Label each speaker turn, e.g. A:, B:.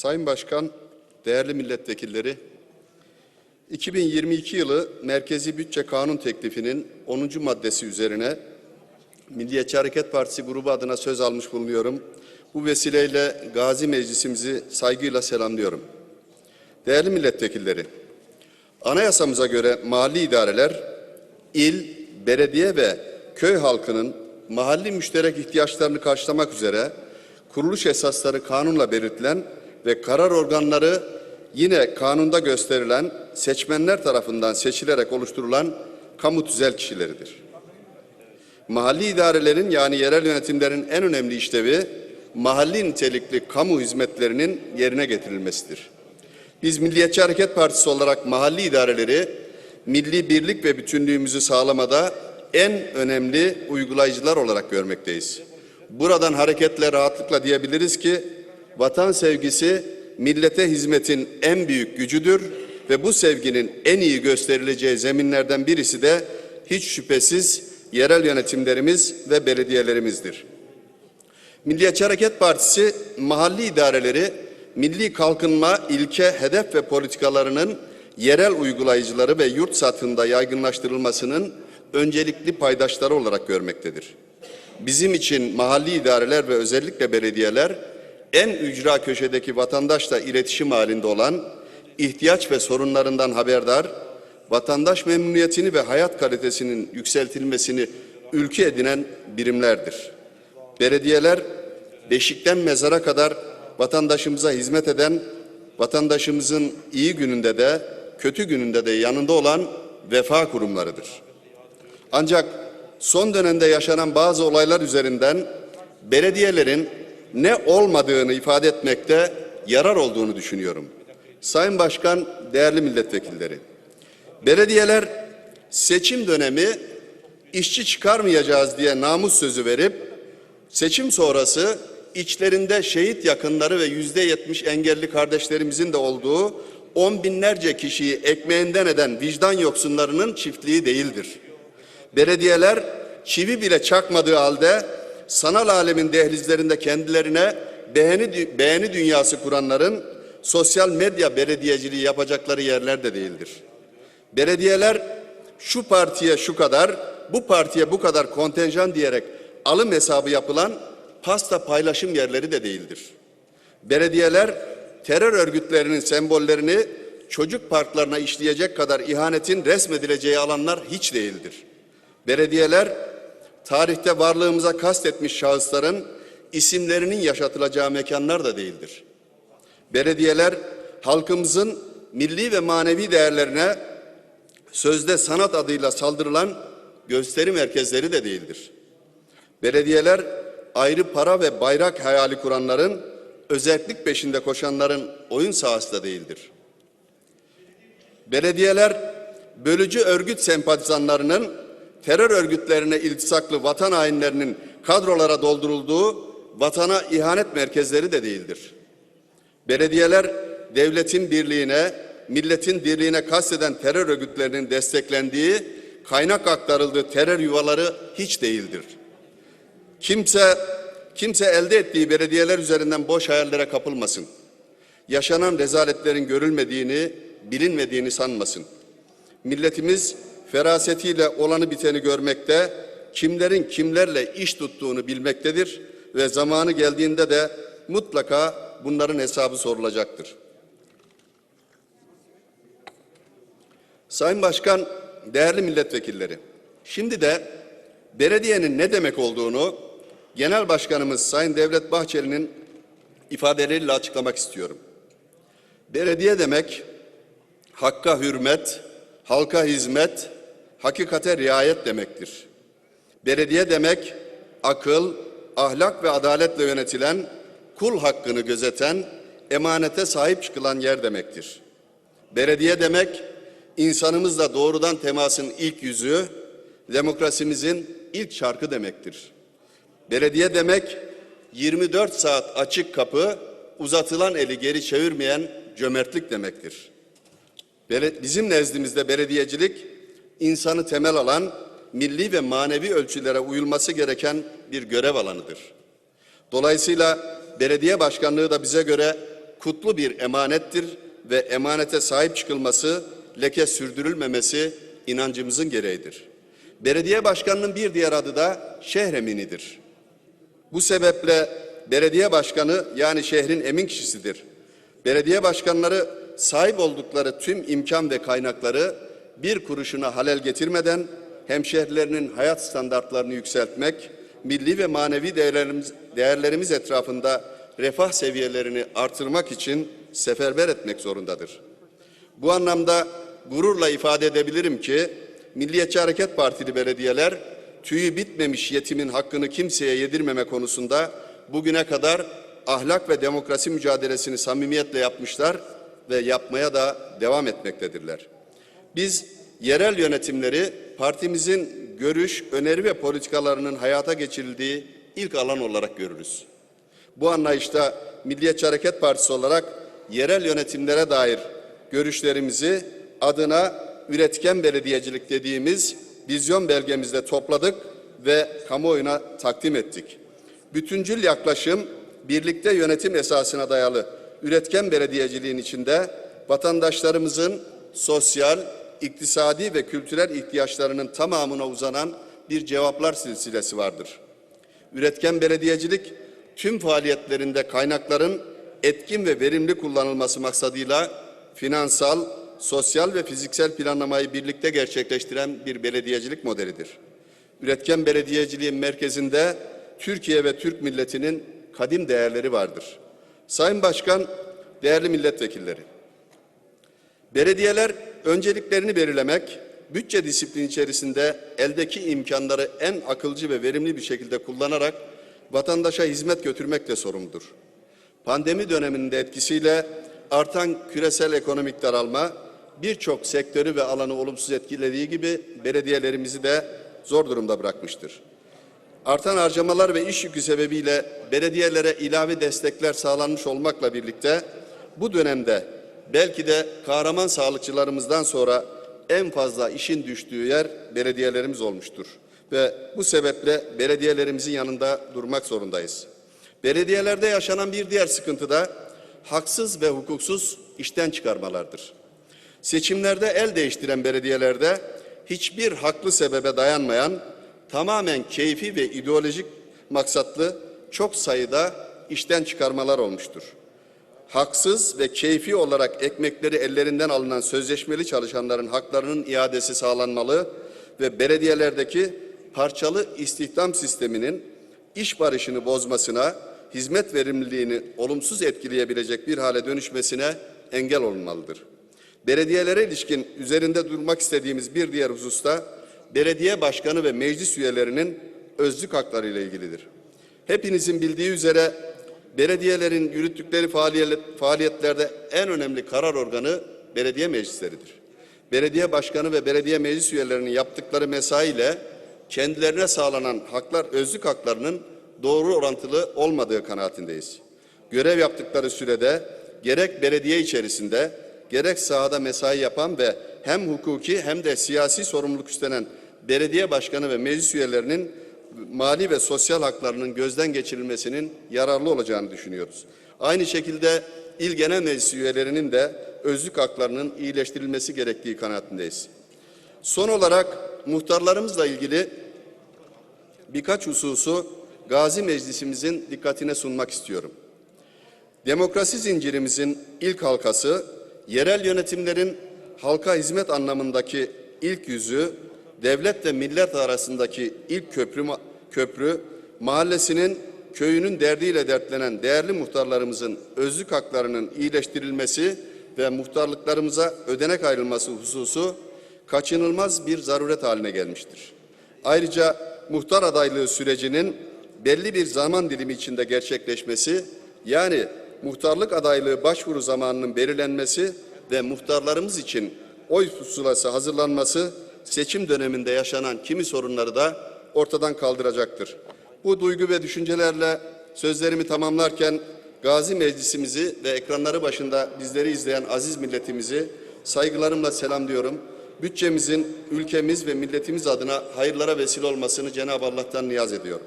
A: Sayın Başkan, değerli milletvekilleri, 2022 yılı Merkezi Bütçe Kanun Teklifi'nin 10. maddesi üzerine Milliyetçi Hareket Partisi grubu adına söz almış bulunuyorum. Bu vesileyle Gazi Meclisimizi saygıyla selamlıyorum. Değerli milletvekilleri, anayasamıza göre mahalli idareler, il, belediye ve köy halkının mahalli müşterek ihtiyaçlarını karşılamak üzere kuruluş esasları kanunla belirtilen ve karar organları yine kanunda gösterilen seçmenler tarafından seçilerek oluşturulan kamu tüzel kişileridir. Mahalli idarelerin yani yerel yönetimlerin en önemli işlevi mahalli nitelikli kamu hizmetlerinin yerine getirilmesidir. Biz Milliyetçi Hareket Partisi olarak mahalli idareleri milli birlik ve bütünlüğümüzü sağlamada en önemli uygulayıcılar olarak görmekteyiz. Buradan hareketle rahatlıkla diyebiliriz ki vatan sevgisi millete hizmetin en büyük gücüdür ve bu sevginin en iyi gösterileceği zeminlerden birisi de hiç şüphesiz yerel yönetimlerimiz ve belediyelerimizdir. Milliyetçi Hareket Partisi mahalli idareleri milli kalkınma ilke, hedef ve politikalarının yerel uygulayıcıları ve yurt satında yaygınlaştırılmasının öncelikli paydaşları olarak görmektedir. Bizim için mahalli idareler ve özellikle belediyeler en ücra köşedeki vatandaşla iletişim halinde olan, ihtiyaç ve sorunlarından haberdar, vatandaş memnuniyetini ve hayat kalitesinin yükseltilmesini ülke edinen birimlerdir. Belediyeler beşikten mezara kadar vatandaşımıza hizmet eden, vatandaşımızın iyi gününde de kötü gününde de yanında olan vefa kurumlarıdır. Ancak son dönemde yaşanan bazı olaylar üzerinden belediyelerin ne olmadığını ifade etmekte yarar olduğunu düşünüyorum. Sayın Başkan, değerli milletvekilleri, belediyeler seçim dönemi işçi çıkarmayacağız diye namus sözü verip seçim sonrası içlerinde şehit yakınları ve yüzde yetmiş engelli kardeşlerimizin de olduğu on binlerce kişiyi ekmeğinden eden vicdan yoksunlarının çiftliği değildir. Belediyeler çivi bile çakmadığı halde sanal alemin dehlizlerinde kendilerine beğeni, beğeni dünyası kuranların sosyal medya belediyeciliği yapacakları yerler de değildir. Belediyeler şu partiye şu kadar, bu partiye bu kadar kontenjan diyerek alım hesabı yapılan pasta paylaşım yerleri de değildir. Belediyeler terör örgütlerinin sembollerini çocuk parklarına işleyecek kadar ihanetin resmedileceği alanlar hiç değildir. Belediyeler tarihte varlığımıza kastetmiş şahısların isimlerinin yaşatılacağı mekanlar da değildir. Belediyeler halkımızın milli ve manevi değerlerine sözde sanat adıyla saldırılan gösteri merkezleri de değildir. Belediyeler ayrı para ve bayrak hayali kuranların, özellik peşinde koşanların oyun sahası da değildir. Belediyeler bölücü örgüt sempatizanlarının terör örgütlerine iltisaklı vatan hainlerinin kadrolara doldurulduğu vatana ihanet merkezleri de değildir. Belediyeler devletin birliğine, milletin dirliğine kasteden terör örgütlerinin desteklendiği, kaynak aktarıldığı terör yuvaları hiç değildir. Kimse kimse elde ettiği belediyeler üzerinden boş hayallere kapılmasın. Yaşanan rezaletlerin görülmediğini, bilinmediğini sanmasın. Milletimiz ferasetiyle olanı biteni görmekte, kimlerin kimlerle iş tuttuğunu bilmektedir ve zamanı geldiğinde de mutlaka bunların hesabı sorulacaktır. Sayın Başkan, değerli milletvekilleri, şimdi de belediyenin ne demek olduğunu Genel Başkanımız Sayın Devlet Bahçeli'nin ifadeleriyle açıklamak istiyorum. Belediye demek hakka hürmet, halka hizmet, hakikate riayet demektir. Belediye demek akıl, ahlak ve adaletle yönetilen, kul hakkını gözeten, emanete sahip çıkılan yer demektir. Belediye demek insanımızla doğrudan temasın ilk yüzü, demokrasimizin ilk şarkı demektir. Belediye demek 24 saat açık kapı, uzatılan eli geri çevirmeyen cömertlik demektir. Bizim nezdimizde belediyecilik insanı temel alan, milli ve manevi ölçülere uyulması gereken bir görev alanıdır. Dolayısıyla belediye başkanlığı da bize göre kutlu bir emanettir ve emanete sahip çıkılması, leke sürdürülmemesi inancımızın gereğidir. Belediye başkanının bir diğer adı da şehreminidir. Bu sebeple belediye başkanı yani şehrin emin kişisidir. Belediye başkanları sahip oldukları tüm imkan ve kaynakları bir kuruşuna halel getirmeden hemşehrilerinin hayat standartlarını yükseltmek, milli ve manevi değerlerimiz, değerlerimiz etrafında refah seviyelerini artırmak için seferber etmek zorundadır. Bu anlamda gururla ifade edebilirim ki Milliyetçi Hareket Partili belediyeler tüyü bitmemiş yetimin hakkını kimseye yedirmeme konusunda bugüne kadar ahlak ve demokrasi mücadelesini samimiyetle yapmışlar ve yapmaya da devam etmektedirler. Biz yerel yönetimleri partimizin görüş, öneri ve politikalarının hayata geçirildiği ilk alan olarak görürüz. Bu anlayışta Milliyetçi Hareket Partisi olarak yerel yönetimlere dair görüşlerimizi adına üretken belediyecilik dediğimiz vizyon belgemizde topladık ve kamuoyuna takdim ettik. Bütüncül yaklaşım, birlikte yönetim esasına dayalı üretken belediyeciliğin içinde vatandaşlarımızın sosyal, iktisadi ve kültürel ihtiyaçlarının tamamına uzanan bir cevaplar silsilesi vardır. Üretken belediyecilik tüm faaliyetlerinde kaynakların etkin ve verimli kullanılması maksadıyla finansal, sosyal ve fiziksel planlamayı birlikte gerçekleştiren bir belediyecilik modelidir. Üretken belediyeciliğin merkezinde Türkiye ve Türk milletinin kadim değerleri vardır. Sayın Başkan, değerli milletvekilleri, belediyeler önceliklerini belirlemek, bütçe disiplini içerisinde eldeki imkanları en akılcı ve verimli bir şekilde kullanarak vatandaşa hizmet götürmekle sorumludur. Pandemi döneminde etkisiyle artan küresel ekonomik daralma birçok sektörü ve alanı olumsuz etkilediği gibi belediyelerimizi de zor durumda bırakmıştır. Artan harcamalar ve iş yükü sebebiyle belediyelere ilave destekler sağlanmış olmakla birlikte bu dönemde belki de kahraman sağlıkçılarımızdan sonra en fazla işin düştüğü yer belediyelerimiz olmuştur. Ve bu sebeple belediyelerimizin yanında durmak zorundayız. Belediyelerde yaşanan bir diğer sıkıntı da haksız ve hukuksuz işten çıkarmalardır. Seçimlerde el değiştiren belediyelerde hiçbir haklı sebebe dayanmayan tamamen keyfi ve ideolojik maksatlı çok sayıda işten çıkarmalar olmuştur. Haksız ve keyfi olarak ekmekleri ellerinden alınan sözleşmeli çalışanların haklarının iadesi sağlanmalı ve belediyelerdeki parçalı istihdam sisteminin iş barışını bozmasına, hizmet verimliliğini olumsuz etkileyebilecek bir hale dönüşmesine engel olunmalıdır. Belediyelere ilişkin üzerinde durmak istediğimiz bir diğer hususta belediye başkanı ve meclis üyelerinin özlük hakları ile ilgilidir. Hepinizin bildiği üzere belediyelerin yürüttükleri faaliyet- faaliyetlerde en önemli karar organı belediye meclisleridir. Belediye başkanı ve belediye meclis üyelerinin yaptıkları mesaiyle kendilerine sağlanan haklar, özlük haklarının doğru orantılı olmadığı kanaatindeyiz. Görev yaptıkları sürede gerek belediye içerisinde gerek sahada mesai yapan ve hem hukuki hem de siyasi sorumluluk üstlenen belediye başkanı ve meclis üyelerinin mali ve sosyal haklarının gözden geçirilmesinin yararlı olacağını düşünüyoruz. Aynı şekilde il genel meclis üyelerinin de özlük haklarının iyileştirilmesi gerektiği kanaatindeyiz. Son olarak muhtarlarımızla ilgili birkaç hususu Gazi Meclisimizin dikkatine sunmak istiyorum. Demokrasi zincirimizin ilk halkası, yerel yönetimlerin halka hizmet anlamındaki ilk yüzü, devlet ve millet arasındaki ilk köprü, köprü mahallesinin, köyünün derdiyle dertlenen değerli muhtarlarımızın özlük haklarının iyileştirilmesi ve muhtarlıklarımıza ödenek ayrılması hususu kaçınılmaz bir zaruret haline gelmiştir. Ayrıca muhtar adaylığı sürecinin belli bir zaman dilimi içinde gerçekleşmesi, yani muhtarlık adaylığı başvuru zamanının belirlenmesi ve muhtarlarımız için oy pusulası hazırlanması seçim döneminde yaşanan kimi sorunları da ortadan kaldıracaktır. Bu duygu ve düşüncelerle sözlerimi tamamlarken Gazi Meclisimizi ve ekranları başında bizleri izleyen aziz milletimizi saygılarımla selamlıyorum. Bütçemizin ülkemiz ve milletimiz adına hayırlara vesile olmasını Cenab-ı Allah'tan niyaz ediyorum.